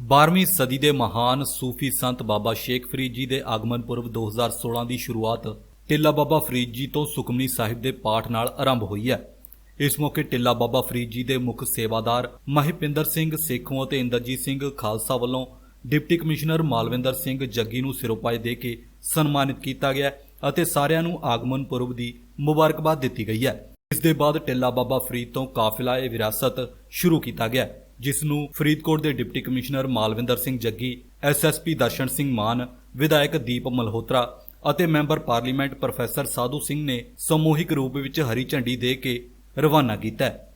12ਵੀਂ ਸਦੀ ਦੇ ਮਹਾਨ ਸੂਫੀ ਸੰਤ ਬਾਬਾ ਸ਼ੇਖ ਫਰੀਦ ਜੀ ਦੇ ਆਗਮਨ ਪੁਰਬ 2016 ਦੀ ਸ਼ੁਰੂਆਤ ਟਿੱਲਾ ਬਾਬਾ ਫਰੀਦ ਜੀ ਤੋਂ ਸੁਖਮਨੀ ਸਾਹਿਬ ਦੇ ਪਾਠ ਨਾਲ ਆਰੰਭ ਹੋਈ ਹੈ। ਇਸ ਮੌਕੇ ਟਿੱਲਾ ਬਾਬਾ ਫਰੀਦ ਜੀ ਦੇ ਮੁੱਖ ਸੇਵਾਦਾਰ ਮਹਿਪਿੰਦਰ ਸਿੰਘ ਸੇਖੋਂ ਅਤੇ ਇੰਦਰਜੀਤ ਸਿੰਘ ਖਾਲਸਾ ਵੱਲੋਂ ਡਿਪਟੀ ਕਮਿਸ਼ਨਰ ਮਾਲਵਿੰਦਰ ਸਿੰਘ ਜੱਗੀ ਨੂੰ ਸਿਰੋਪਾਏ ਦੇ ਕੇ ਸਨਮਾਨਿਤ ਕੀਤਾ ਗਿਆ ਅਤੇ ਸਾਰਿਆਂ ਨੂੰ ਆਗਮਨ ਪੁਰਬ ਦੀ ਮੁਬਾਰਕਬਾਦ ਦਿੱਤੀ ਗਈ ਹੈ। ਇਸ ਦੇ ਬਾਅਦ ਟਿੱਲਾ ਬਾਬਾ ਫਰੀਦ ਤੋਂ ਕਾਫਿਲਾ ਇਹ ਵਿਰਾਸਤ ਸ਼ੁਰੂ ਕੀਤਾ ਗਿਆ। ਜਿਸ ਨੂੰ ਫਰੀਦਕੋਟ ਦੇ deputy commissioner Malwinder Singh Jaggi SSP Darshan Singh Maan, ਵਿਧਾਇਕ ਦੀਪ ਮਲਹੋਤਰਾ ਅਤੇ member parliament professor Sadhu Singh ਨੇ ਸਮੂਹਿਕ ਰੂਪ ਵਿੱਚ ਹਰੀ ਝੰਡੀ ਦੇ ਕੇ ਰਵਾਨਾ ਕੀਤਾ ਹੈ।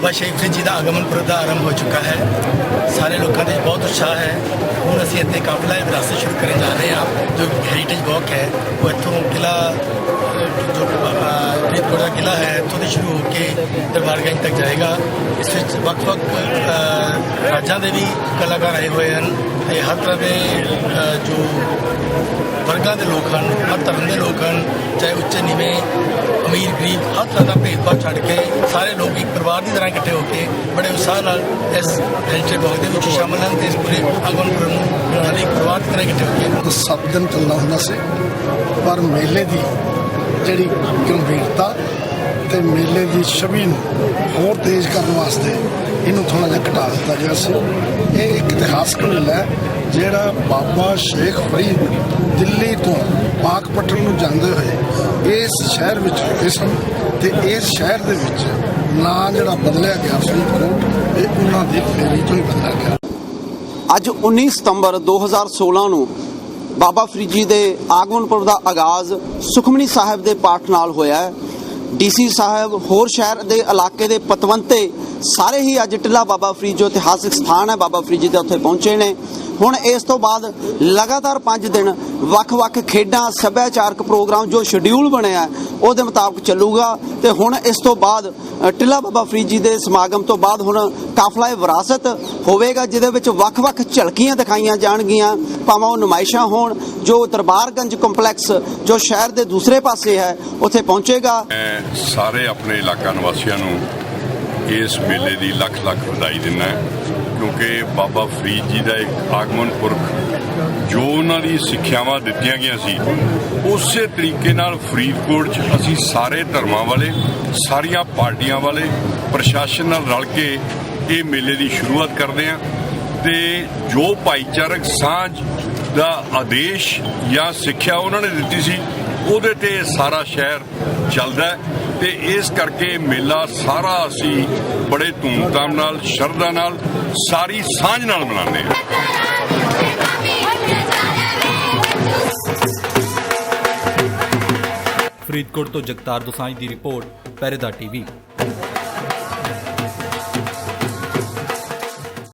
ਬਾਬਾ ਸ਼ੇਖ ਫਰੀਦ ਜੀ ਦਾ ਆਗਮਨ ਪੁਰਬ ਦਾ ਆਰੰਭ ਹੋ ਚੁੱਕਾ ਹੈ। ਸਾਰੇ ਲੋਕਾਂ ਦੇ ਬਹੁਤ ਉਤਸ਼ਾਹ ਹੈ। ਹੁਣ ਅਸੀਂ ਇੱਥੇ ਕਾਫਲਾ ਇਹ ਵਿਰਾਸਤ ਸ਼ੁਰੂ ਕਰਨ ਜਾ ਰਹੇ ਹਾਂ। ਜੋ ਹੈਰੀਟੇਜ ਵਾਕ ਹੈ ਉਹ ਇੱਥੋਂ ਕਿਲਾ ਅਹ, ਜੋ ਬਾਬਾ ਫਰੀਦਕੋਟ ਦਾ ਕਿਲਾ ਹੈ ਇੱਥੋਂ ਦੇ ਸ਼ੁਰੂ ਹੋ ਕੇ ਦਰਬਾਰਗੰਜ ਤੱਕ ਜਾਏਗਾ। ਇਸ ਵਿੱਚ ਵੱਖ-ਵੱਖ ਰਾਜਾਂ ਦੇ ਵੀ ਕਲਾਕਾਰ ਆਏ ਹੋਏ ਹਨ। ਤੇ ਹਰ ਤਰ੍ਹਾਂ ਦੇ ਜੋ ਵਰਗਾਂ ਦੇ ਲੋਕ ਹਨ, ਹਰ ਧਰਮ ਦੇ ਲੋਕ ਹਨ, ਚਾਹੇ ਉੱਚੇ, ਨੀਵੇਂ, ਅਮੀਰ, ਗਰੀਬ, ਹਰ ਤਰ੍ਹਾਂ ਦਾ ਭੇਦਭਾਵ ਛੱਡ ਕੇ ਸਾਰੇ ਲੋਕ ਇੱਕ ਪਰਿਵਾਰ ਦੀ ਤਰ੍ਹਾਂ ਇਕੱਠੇ ਹੋ ਕੇ ਬੜੇ ਉਤਸ਼ਾਹ ਨਾਲ ਇਸ ਹੈਰੀਟੇਜ ਵਾਕ ਦੇ ਵਿੱਚ ਸ਼ਾਮਲ ਹਨ ਤੇ ਇਸ ਪੂਰੇ ਆਗਮਨ ਪੁਰਬ ਨੂੰ ਮਨਾਉਣ ਇੱਕ ਪਰਿਵਾਰ ਦੀ ਤਰ੍ਹਾਂ ਇਕੱਠੇ ਹੋ ਕੇ। ਸੱਤ ਦਿਨ ਚੱਲਣਾ ਹੁੰਦਾ ਸੀ, ਪਰ ਮੇਲੇ ਦੀ ਜਿਹੜੀ ਗੰਭੀਰਤਾ ਤੇ ਮੇਲੇ ਦੀ ਛਵੀ ਨੂੰ ਹੋਰ ਤੇਜ਼ ਕਰਨ ਵਾਸਤੇ ਇਹਨੂੰ ਥੋੜਾ ਜਿਹਾ ਘਟਾ ਦਿੱਤਾ ਗਿਆ ਸੀ। ਇਹ ਇੱਕ ਇਤਿਹਾਸਕ ਮੇਲਾ ਹੈ, ਜਿਹੜਾ ਬਾਬਾ ਸ਼ੇਖ ਫਰੀਦ ਦਿੱਲੀ ਤੋਂ ਪਾਕਪਟਨ ਨੂੰ ਜਾਂਦੇ ਹੋਏ ਇਸ ਸ਼ਹਿਰ ਵਿੱਚ ਰੁਕੇ ਸਨ ਤੇ ਇਸ ਸ਼ਹਿਰ ਦੇ ਵਿੱਚ ਨਾਂ ਜਿਹੜਾ ਬਦਲਿਆ ਗਿਆ ਫਰੀਦਕੋਟ, ਇਹ ਉਹਨਾਂ ਦੀ ਫੇਰੀ ਤੋਂ ਹੀ ਬਦਲਿਆ ਗਿਆ। ਅੱਜ 19 ਸਤੰਬਰ 2016 ਨੂੰ ਬਾਬਾ ਫਰੀਦ ਜੀ ਦੇ ਆਗਮਨ ਪੁਰਬ ਦਾ ਆਗਾਜ਼ ਸੁਖਮਨੀ ਸਾਹਿਬ ਦੇ ਪਾਠ ਨਾਲ ਹੋਇਆ ਹੈ। ਡੀਸੀ ਸਾਹਿਬ ਹੋਰ ਸ਼ਹਿਰ ਦੇ ਇਲਾਕੇ ਦੇ ਪਤਵੰਤੇ ਸਾਰੇ ਹੀ ਅੱਜ ਟਿੱਲਾ ਬਾਬਾ ਫਰੀਦ ਜੋ ਇਤਿਹਾਸਿਕ ਸਥਾਨ ਹੈ, ਬਾਬਾ ਫਰੀਦ ਜੀ ਦੇ ਉੱਥੇ ਪਹੁੰਚੇ ਨੇ। ਹੁਣ ਇਸ ਤੋਂ ਬਾਅਦ ਲਗਾਤਾਰ 5 ਦਿਨ ਵੱਖ-ਵੱਖ ਖੇਡਾਂ, ਸੱਭਿਆਚਾਰਕ ਪ੍ਰੋਗਰਾਮ ਜੋ ਸ਼ਡਿਊਲ ਬਣਿਆ ਉਹਦੇ ਮੁਤਾਬਕ ਚੱਲੂਗਾ। ਤੇ ਹੁਣ ਇਸ ਤੋਂ ਬਾਅਦ ਟਿੱਲਾ ਬਾਬਾ ਫਰੀਦ ਜੀ ਦੇ ਸਮਾਗਮ ਤੋਂ ਬਾਅਦ ਹੁਣ ਕਾਫਲਾ ਵਿਰਾਸਤ ਹੋਵੇਗਾ, ਜਿਹਦੇ ਵਿੱਚ ਵੱਖ-ਵੱਖ ਝਲਕੀਆਂ ਦਿਖਾਈਆਂ ਜਾਣਗੀਆਂ। ਭਾਵੇਂ ਉਹ ਨੁਮਾਇਸ਼ਾਂ ਹੋਣ, ਜੋ ਦਰਬਾਰਗੰਜ ਕੰਪਲੈਕਸ, ਜੋ ਸ਼ਹਿਰ ਦੇ ਦੂਸਰੇ ਪਾਸੇ ਹੈ, ਉੱਥੇ ਪਹੁੰਚੇਗਾ। ਮੈਂ ਸਾਰੇ ਆਪਣੇ ਇਲਾਕਾ ਨਿਵਾਸੀਆਂ ਨੂੰ ਇਸ ਮੇਲੇ ਦੀ ਲੱਖ ਲੱਖ ਵਧਾਈ ਦਿੰਦਾ ਕਿਉਂਕਿ ਬਾਬਾ ਫਰੀਦ ਜੀ ਦਾ ਇੱਕ ਆਗਮਨ ਪੁਰਖ ਜੋ ਉਹਨਾਂ ਦੀ ਸਿੱਖਿਆਵਾਂ ਦਿੱਤੀਆਂ ਗਈਆਂ ਸੀ, ਉਸੇ ਤਰੀਕੇ ਨਾਲ ਫਰੀਦਕੋਟ 'ਚ ਅਸੀਂ ਸਾਰੇ ਧਰਮਾਂ ਵਾਲੇ, ਸਾਰੀਆਂ ਪਾਰਟੀਆਂ ਵਾਲੇ, ਪ੍ਰਸ਼ਾਸਨ ਨਾਲ ਰਲ ਕੇ ਇਹ ਮੇਲੇ ਦੀ ਸ਼ੁਰੂਆਤ ਕਰਦੇ ਹਾਂ ਤੇ ਜੋ ਭਾਈਚਾਰਕ ਸਾਂਝ ਦਾ ਆਦੇਸ਼ ਜਾਂ ਸਿੱਖਿਆ ਉਹਨਾਂ ਨੇ ਦਿੱਤੀ ਸੀ ਉਹਦੇ ਤੇ ਸਾਰਾ ਸ਼ਹਿਰ ਚੱਲਦਾ ਹੈ ਤੇ ਇਸ ਕਰਕੇ ਮੇਲਾ ਸਾਰਾ ਅਸੀਂ ਬੜੇ ਧੂਮਧਾਮ ਨਾਲ, ਸ਼ਰਧਾ ਨਾਲ, ਸਾਰੀ ਸਾਂਝ ਨਾਲ ਮਨਾਉਂਦੇ ਹਾਂ। ਫਰੀਦਕੋਟ ਤੋਂ ਜਗਤਾਰ ਦੋਸਾਂਝ ਦੀ ਰਿਪੋਰਟ ਪਹਿਰੇਦਾਰ ਟੀਵੀ।